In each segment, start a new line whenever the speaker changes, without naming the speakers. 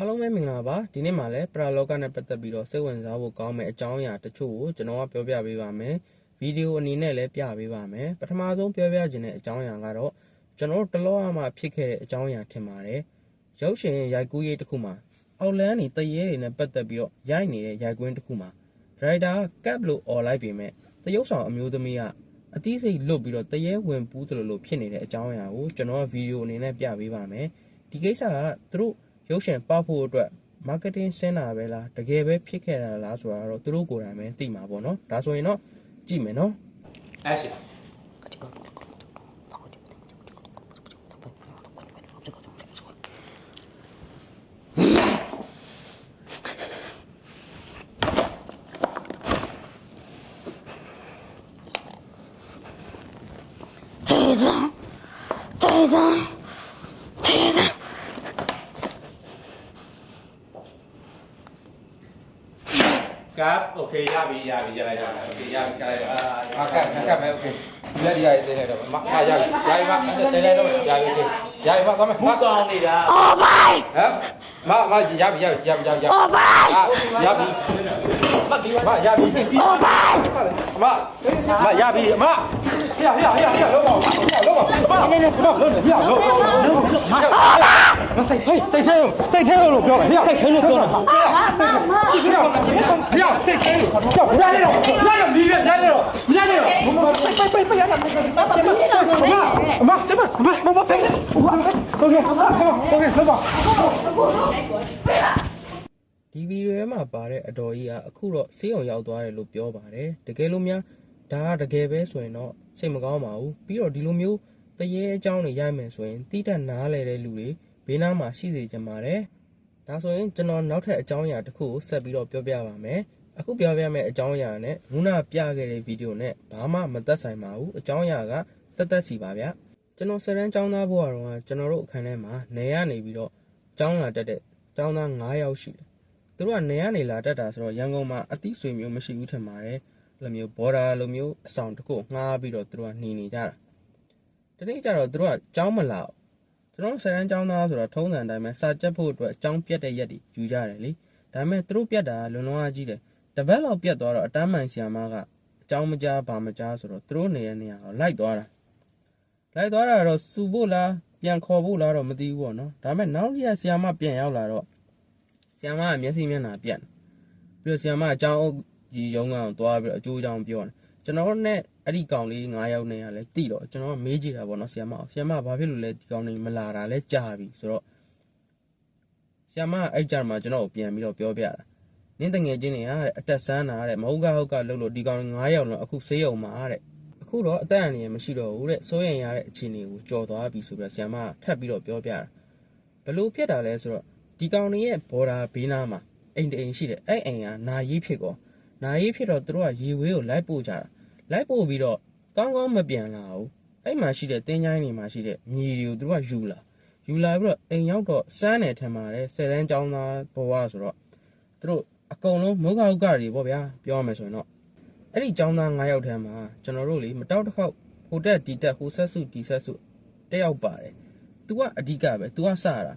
အားလုံးပဲမင်္ဂလာပါဒီနေ့မှာလည်းပရာလောကနဲ့ပတ်သက်ပြီးတော့စိတ်ဝင်စားဖို့ကောင်းမယ့်အကြောင်းအရာတချို့ကိုကျွန်တော်ကပြောပြပေးပါမယ်ဗီဒီယိုအနေနဲ့လည်းပြပေးပါမယ်ပထမဆုံးပြောပြခြင်းတဲ့အကြောင်းအရာကတော့ကျွန်တော်တို့တလောအမှဖြစ်ခဲ့တဲ့အကြောင်းအရာထင်ပါတယ်ရုပ်ရှင်ရိုက်ကူးရေးတစ်ခုမှာအောက်လန်းနေတရေတွေနဲ့ပတ်သက်ပြီးတော့ရိုက်နေတဲ့ရိုက်ကွင်းတစ်ခုမှာဒရိုက်တာကကပ်လို့អော်လိုက်ပေမဲ့တရုပ်ဆောင်အမျိုးသမီးကအသီးစိတ်လွတ်ပြီးတော့တရေဝင်ပူးတယ်လို့လို့ဖြစ်နေတဲ့အကြောင်းအရာကိုကျွန်တော်ကဗီဒီယိုအနေနဲ့ပြပေးပါမယ်ဒီကိစ္စကသူတို့ ရုပ်ရှင်ပေါက်ဖို့အတွက် marketing ဆင်းတာပဲလားတကယ်ပဲဖြစ်ခဲ့တာလားဆိုတာတော့သူတို့ကိုယ်တိုင်ပဲသိမှာပေါ့နော်ဒါဆိုရင်တော့ကြည့်မယ်နော်
action
队长，队长，
ကပ်โอเคရပြီရပြီရလိုက်ရပြီโอเคရပြီကပ်အာ
ဟာကပ်ကပ်ပဲโอเคဒီလက်ဒီရည်သေးတယ်တော့မအားရပြီရပြီမတဲလဲတော့ရပြီရပြီမသွားမယ်
မကောင်းနေတာ
Oh my
ဟမ်မမရပြီရပြီရပြီရပြီ
Oh my
ရပြီမရပြီ
Oh my
မမရပြီမ ဟေ့ဟေ့ဟေ့ဟေ့လောပါဟေ့လောပါမနေနေတော့လုံးနေဟေ့လောလုံးလုံးမစိတ်ဟေးစိတ်ထဲစိတ်ထဲလို့ပြောတယ်ဟေ့စိတ်ထဲလို့ပြောတာဟေ့ဟေ့စိတ်ထဲလို့ပြောရနေတော့ရနေပြီရနေတော့ရနေတော့ပိတ်ပိတ်ပိတ်ရတာမမမမမမဖိတ်โอเคโอเคโอเคလောပါ
ဒီဗီဒီယိုထဲမှာပါတဲ့အတော်ကြီးကအခုတော့ဆေးရုံရောက်သွားတယ်လို့ပြောပါတယ်တကယ်လို့များ ဒါကတကယ်ပဲဆိုရင်တော့စိတ်မကောင်းပါဘူးပြီးတော့ဒီလိုမျိုးတရေအကြောင်းတွေရိုက်မယ်ဆိုရင်တိတက်နားလဲတဲ့လူတွေဘေးနားမှာရှိစေချင်ပါတယ်ဒါဆိုရင်ကျွန်တော်နောက်ထပ်အကြောင်းအရာတစ်ခုကိုဆက်ပြီးတော့ပြောပြပါမယ်အခုပြောပြမယ့်အကြောင်းအရာနဲ့ငုနာပြခဲ့တဲ့ဗီဒီယိုနဲ့ဘာမှမသက်ဆိုင်ပါဘူးအကြောင်းအရာကတက်တက်စီပါဗျကျွန်တော်ဆယ်တန်းကျောင်းသားဘဝတုန်းကကျွန်တော်တို့အခန်းထဲမှာနေရနေပြီးတော့ကျောင်းလာတက်တဲ့ကျောင်းသား9ယောက်ရှိတယ်သူတို့ကနေရနေလာတက်တာဆိုတော့ရန်ကုန်မှာအသိဆွေမျိုးမရှိဘူးထင်ပါတယ်အဲ့ လိုမျိုးဘော်ဒါလိုမျိုးအဆောင်တစ်ခုငှားပြီးတော့သူတို့ကနေနေကြတာဒီနေ့ကျတော့သူတို့ကကြောင်းမလာဘူးကျွန်တော်ဆယ်တန်းကျောင်းသားဆိုတော့ထုံးစံအတိုင်းပဲစာကြက်ဖို့အတွက်ကြောင်းပြတ်တဲ့ရက်တွေယူကြတယ်လေဒါပေမဲ့သူတို့ပြတ်တာလွန်လွန်အားကြီးတယ်တပတ်လောက်ပြတ်သွားတော့အတန်းမှန်ဆီယာမကအကြောင်းမကြားဘာမကြားဆိုတော့သူတို့နေတဲ့နေရာကိုလိုက်သွားတာလိုက်သွားတာတော့စူဖို့လားပြန်ခေါ်ဖို့လားတော့မသိဘူးပေါ့နော်ဒါပေမဲ့နောက်ရက်ဆီယာမပြန်ရောက်လာတော့ဆီယမကမျက်စိမျက်နှာပြတ်တယ်ပြီးတော့ဆီယမအကြောင်း အုပ်ကြီးရုံးကောင်သွားပြီးတော့အကျိုးအကြောင်းပြောတယ်ကျွန်တော်တို့နဲ့အဲ့ဒီကောင်လေး9ယောက်နဲ့ကလည်းတိတော့ကျွန်တော်ကမေးကြည့်တာပေါ့နော်ဆီယမဆီယမကဘာဖြစ်လို့လဲဒီကောင်လေးမလာတာလဲကြာပြီဆိုတော့ဆီယမကအဲ့ကြမှာကျွန်တော်ကိုပြန်ပြီးတော့ပြောပြတာနင်းတငယ်ချင်းတွေကတဲ့အတက်ဆန်းတာတဲ့မဟုတ်ကဟုတ်ကလှုပ်လို့ဒီကောင်9ယောက်လုံးအခုဆေးရုံမှာတဲ့အခုတော့အသက်အန္တရာယ်မရှိတော့ဘူးတဲ့စိုးရင်ရတဲ့အခြေအနေကိုကြော်သွားပြီဆိုပြီးတော့ဆီယမကထပ်ပြီးတော့ပြောပြတာဘလို့ဖြစ်တာလဲဆိုတော့ဒီကောင်တွေရဲ့ဘော်ဒါဘေးနားမှာအိမ်တအိမ်ရှိတယ်အဲ့အိမ်ကနာရေးဖြစ်ကော နာရေးဖြစ်တော့သူတို့ကရေဝေးကိုလိုက်ပို့ကြတာလိုက်ပို့ပြီးတော့ကောင်းကောင်းမပြန်လာဘူးအဲ့မှာရှိတဲ့တင်းချိုင်းတွေမှာရှိတဲ့မြေတွေကိုသူတို့ကယူလာယူလာပြီးတော့အိမ်ရောက်တော့စမ်းတယ်ထင်ပါတယ်ဆယ်တန်းចောင်းသားဘဝဆိုတော့သူတို့အကုန်လုံးမုခဟုတ်ကတွေပေါ့ဗျာပြောရမယ်ဆိုရင်တော့အဲ့ဒီចောင်းသား9ယောက်ထဲမှာကျွန်တော်တို့လေမတောက်တစ်ခေါက်ဟိုတက်ဒီတက်ဟိုဆက်စုဒီဆက်စုတက်ရောက်ပါတယ် तू ကအဓိကပဲ तू ကစတာ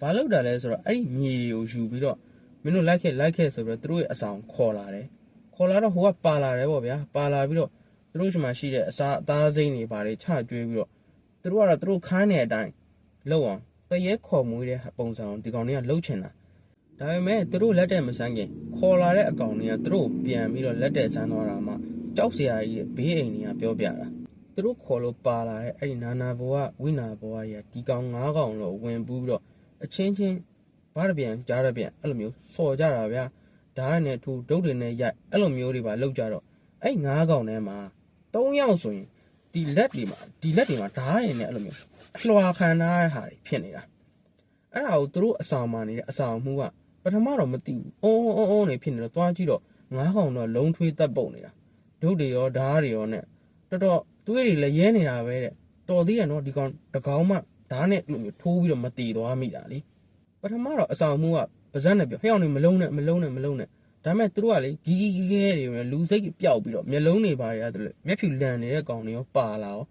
ဘာလုပ်တာလဲဆိုတော့အဲ့ဒီမြေတွေကိုယူပြီးတော့မင်းတို့လိုက်ခဲ့လိုက်ခဲ့ဆိုပြီးတော့သူတို့ရဲ့အဆောင်ခေါ်လာတယ် ခေါ်လာတော့ဟိုကပါလာတယ်ပေါ့ဗျာပါလာပြီးတော့သူတို့ရှိမှရှိတဲ့အစာအသားစိမ့်တွေဘာတွေချကျွေးပြီးတော့သူတို့ကတော့သူတို့ခိုင်းတဲ့အတိုင်းလုပ်အောင်တရေခေါ်မွေးတဲ့ပုံစံအောင်ဒီကောင်တွေကလှုပ်ချင်တာဒါပေမဲ့သူတို့လက်တဲ့မဆန်းခင်ခေါ်လာတဲ့အကောင်တွေကသူတို့ပြန်ပြီးတော့လက်တဲ့ဆန်းသွားတာမှကြောက်စရာကြီးဘေးအိမ်တွေကပြောပြတာသူတို့ခေါ်လို့ပါလာတဲ့အဲ့ဒီနာနာဘဝဝိနာဘဝတွေကဒီကောင်၅ကောင်လို့ဝင်ပူးပြီးတော့အချင်းချင်းဘားတပြန်ကြားတပြန်အဲ့လိုမျိုးစော်ကြတာဗျာ ဓာတ်နဲ့ထူဒုတ်တွေနဲ့ရိုက်အဲ့လိုမျိုးတွေပါလောက်ကြတော့အဲ့ငါးကောင်ထဲမှာ၃ယောက်ဆိုရင်ဒီလက်တွေမှာဒီလက်တွေမှာဓာတ်ရည်နဲ့အဲ့လိုမျိုးအလွှာခံထားတဲ့ဟာတွေဖြစ်နေတာအဲ့ဒါကိုသူတို့အဆောင်မှာနေတဲ့အဆောင်မှုကပထမတော့မသိဘူးအုံးအုံးအုံးနေဖြစ်နေတော့သွားကြည့်တော့ငါးကောင်တော့လုံးထွေးတက်ပုတ်နေတာဒုတ်တွေရောဓာတ်တွေရောနဲ့တော်တော်သွေးတွေလည်းရဲနေတာပဲတဲ့တော်သေးတယ်နော်ဒီကောင်တကောင်မှဓာတ်နဲ့အဲ့လိုမျိုးထိုးပြီးတော့မတည်သွားမိတာလीပထမတော့အဆောင်မှုက ပါဇက်နဲ့ပြောဟဲ့အောင်နေမလုံးနဲ့မလုံးနဲ့မလုံးနဲ့ဒါပေမဲ့သူတို့ကလေဂီဂီဂီခဲတွေပဲလူစိတ်ပျောက်ပြီးတော့မျက်လုံးတွေပါရတဲ့မျက်ဖြူလန်နေတဲ့ကောင်တွေရောပါလာရော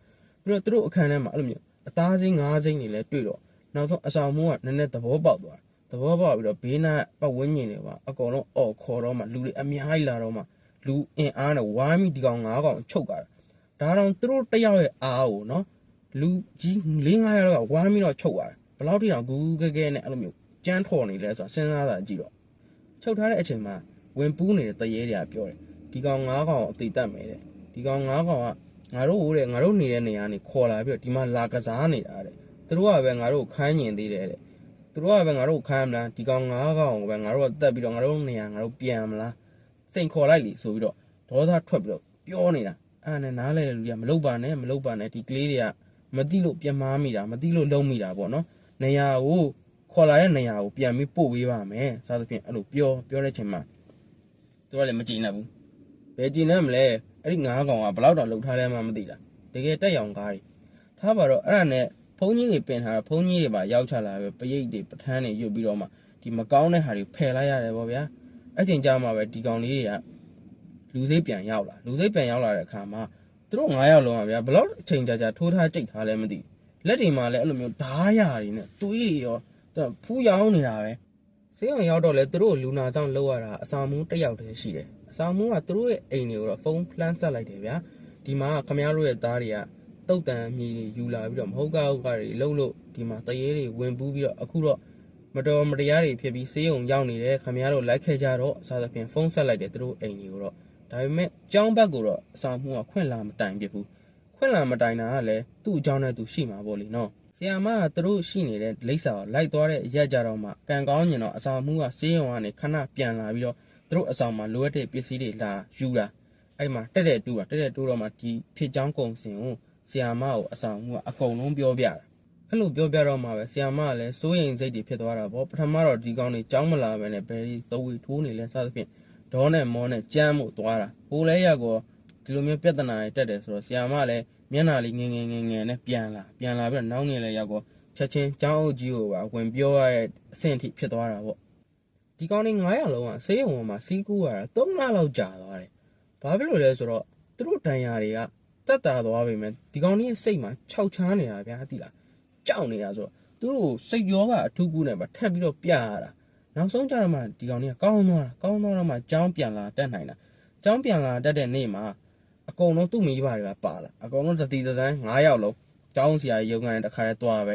ပြီးတော့သူတို့အခန်းထဲမှာအဲ့လိုမျိုးအသားစိမ်းငါးစိမ်းတွေလည်းတွေ့တော့နောက်ဆုံးအဆောင်မှုကနည်းနည်းသဘောပေါက်သွားတယ်သဘောပေါက်ပြီးတော့ဘေးနားပတ်ဝန်းကျင်တွေပါအကုန်လုံးအော်ခေါ်တော့မှလူတွေအများကြီးလာတော့မှလူအင်အားနဲ့ဝိုင်းပြီးဒီကောင်၅ကောင်ချုပ်ကြတာဒါတော့သူတို့တစ်ယောက်ရဲ့အားကိုနော်လူကြီး၄၅ယောက်ကဝိုင်းပြီးတော့ချုပ်ရတယ်ဘယ်လောက်ထိတောင်ဂူးဂဲဂဲနဲ့အဲ့လိုမျိုး ကြမ်းထော်နေလဲဆိုတာစဉ်းစားတာကြည့်တော့ချုပ်ထားတဲ့အချိန်မှာဝင်ပူးနေတဲ့တရေတွေကပြောတယ်ဒီကောင်၅ကောင်အသေးတတ်မယ်တဲ့ဒီကောင်၅ကောင်ကငါတို့ဟိုတဲ့ငါတို့နေတဲ့နေရာနေခေါ်လာပြီးတော့ဒီမှာလာကစားနေတာတဲ့သူတို့ကပဲငါတို့ခိုင်းညင်သေးတယ်တဲ့သူတို့ကပဲငါတို့ခိုင်းမလားဒီကောင်ငါးကောင်ကိုပဲငါတို့ကတက်ပြီးတော့ငါတို့နေရာငါတို့ပြန်မလားစိန်ခေါ်လိုက်လीဆိုပြီးတော့ဒေါသထွက်ပြီးတော့ပြောနေတာအဲ့ဒါနဲ့နားလဲတဲ့လူတွေကမလုပ်ပါနဲ့မလုပ်ပါနဲ့ဒီကလေးတွေကမသိလို့ပြန်မားမိတာမသိလို့လုံးမိတာပေါ့နော်နေရာကို ခေါ်လာတဲ့နေရာကိုပြန်ပြီးပို့ပေးပါမယ်စသဖြင့်အဲ့လိုပြောပြောတဲ့ချိန်မှာသူကလည်းမကြည်နဲ့ဘူးဘယ်ကြည်နဲ့မလဲအဲ့ဒီငါးကောင်ကဘလောက်တောင်လှုပ်ထားလဲမှမသိတာတကယ်တက်ရောင်ကားတွေထားပါတော့အဲ့ဒါနဲ့ဖုန်းကြီးတွေပင်ထားတာဖုန်းကြီးတွေပါရောက်ချလာပဲပရိတ်တွေပထန်းတွေရွတ်ပြီးတော့မှဒီမကောင်းတဲ့ဟာတွေဖယ်လိုက်ရတယ်ဗောဗျာအဲ့ချိန်ကြာမှပဲဒီကောင်လေးတွေကလူစိတ်ပြန်ရောက်လာလူစိတ်ပြန်ရောက်လာတဲ့အခါမှာသူတို့9ယောက်လုံးပါဗျာဘလောက်အချိန်ကြာကြာထိုးထားကြိတ်ထားလဲမသိဘူးလက်တွေမှာလည်းအဲ့လိုမျိုးဓားရတွေနဲ့သွေးတွေရော သူကဖူးရောင်းနေတာပဲစေးအောင်ရောက်တော့လဲသူတို့လူနာကြောင့်လောက်ရတာအစာမူးတစ်ယောက်တည်းရှိတယ်အစာမူးကသူတို့ရဲ့အိမ်တွေကိုတော့ဖုန်းလှမ်းဆက်လိုက်တယ်ဗျာဒီမှာခမရတို့ရဲ့သားတွေကတုတ်တန်မြေတွေယူလာပြီးတော့မဟုတ်ကဟုတ်ကတွေလှုပ်လို့ဒီမှာတရေတွေဝင်ပူးပြီးတော့အခုတော့မတော်မတရားတွေဖြစ်ပြီးဆေးရုံရောက်နေတယ်ခင်ဗျားတို့လိုက်ခဲ့ကြတော့အစားသဖြင့်ဖုန်းဆက်လိုက်တယ်သူတို့အိမ်ကြီးကိုတော့ဒါပေမဲ့ကြောင်းဘက်ကိုတော့အစာမှုကခွင့်လာမတိုင်ပြဘူးခွင့်လာမတိုင်တာကလည်းသူ့အကြောင်းနဲ့သူရှိမှာပေါ့လေနော် ဆီယာမကသူတို့ရှိနေတဲ့လိပ်စာကိုလိုက်သွားတဲ့အရက်ကြတော့မှကံကောင်းညင်တော့အစာမှုကဆေးရုံကနေခဏပြန်လာပြီးတော့သူတို့အဆောင်မှာလိုအပ်တဲ့ပစ္စည်းတွေလာယူတာအဲ့မှာတက်တဲ့တူတာတက်တဲ့တူတော့မှဒီဖြစ်ချောင်းကုံစင်ကိုဆီယာမကိုအဆောင်မှုကအကုန်လုံးပြောပြတာအဲ့လိုပြောပြတော့မှပဲဆီယာမကလည်းစိုးရိမ်စိတ်တွေဖြစ်သွားတာပေါ့ပထမတော့ဒီကောင်တွေကြောင်းမလာပဲနဲ့ဘယ်ဒီသဝေထိုးနေလဲစသဖြင့်ဒေါနဲ့မောနဲ့ကြမ်းမှုသွားတာဟိုလဲရက်ကော ဒီလိုမျိုးပြဿနာတွေတက်တယ်ဆိုတော့ဆီယာမလည်းမျက်နှာလေးငငယ်ငငယ်နဲ့ပြန်လာပြန်လာပြီးတော့နောက်နေလဲရက်ကောချက်ချင်းကြောင်းအုပ်ကြီးကိုပါဝင်ပြောရတဲ့အဆင့်ထိဖြစ်သွားတာပေါ့ဒီကောင်တွေ900လုံးကဆေးရုံပေါ်မှာစီးကူးရတာ3လလောက်ကြာသွားတယ်ဘာဖြစ်လို့လဲဆိုတော့သူတို့ဒဏ်ရာတွေကတက်တာသွားပြီမဲ့ဒီကောင်ကြီးရဲ့စိတ်မှာခြောက်ချားနေတာဗျာသိလားကြောက်နေတာဆိုတော့သူတို့စိတ်ရောကအထူးကူးနဲ့ပါထပ်ပြီးတော့ပြရတာနောက်ဆုံးကြတော့မှဒီကောင်ကြီးကကောင်းသွားတာကောင်းသွားတော့မှကြောင်းပြန်လာတက်နိုင်တာကြောင်းပြန်လာတက်တဲ့နေ့မှာ အကုန်လုံးသူ့မိဘတွေကပါလာအကုန်လုံးတတိတန်း9ယောက်လုံးကြောင်းစီယာရုံကနေတခါတည်းသွားပဲ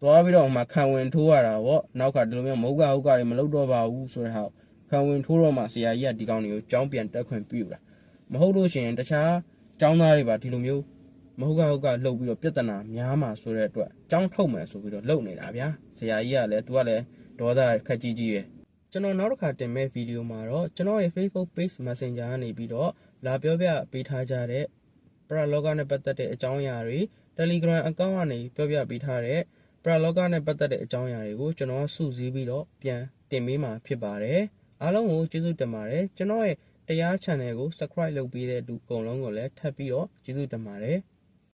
သွားပြီးတော့မှခံဝင်ထိုးရတာပေါ့နောက်ကဒီလိုမျိုးမဟုတ်ကဟုတ်ကတွေမလုပ်တော့ပါဘူးဆိုတဲ့ဟာခံဝင်ထိုးတော့မှဆရာကြီးကဒီကောင်တွေကိုကြောင်းပြန်တက်ခွင့်ပြုတာမဟုတ်လို့ရှိရင်တခြားကျောင်းသားတွေပါဒီလိုမျိုးမဟုတ်ကဟုတ်ကလှုပ်ပြီးတော့ပြဿနာများမှာဆိုတဲ့အတွက်ကျောင်းထုတ်မယ်ဆိုပြီးတော့လှုပ်နေတာဗျာဆရာကြီးကလည်းသူကလည်းဒေါသခက်ကြီးကြီးပဲကျွန်တော်နောက်တစ်ခါတင်မဲ့ဗီဒီယိုမှာတော့ကျွန်တော်ရဲ့ Facebook page Messenger ကနေပြီးတော့ လာပြောပြပေးထားကြတဲ့ပရလောကနဲ့ပတ်သက်တဲ့အကြောင်းအရာတွေ Telegram account ကနေပြောပြပေးထားတဲ့ပရလောကနဲ့ပတ်သက်တဲ့အကြောင်းအရာတွေကိုကျွန်တော်စုစည်းပြီးတော့ပြန်တင်ပေးမှာဖြစ်ပါတယ်အားလုံးကိုကျေးဇူးတင်ပါတယ်ကျွန်တော်ရဲ့တရား channel ကို subscribe လုပ်ပေးတဲ့လူအကုန်လုံးကိုလည်းထပ်ပြီးတော့ကျေးဇူးတင်ပါတယ်။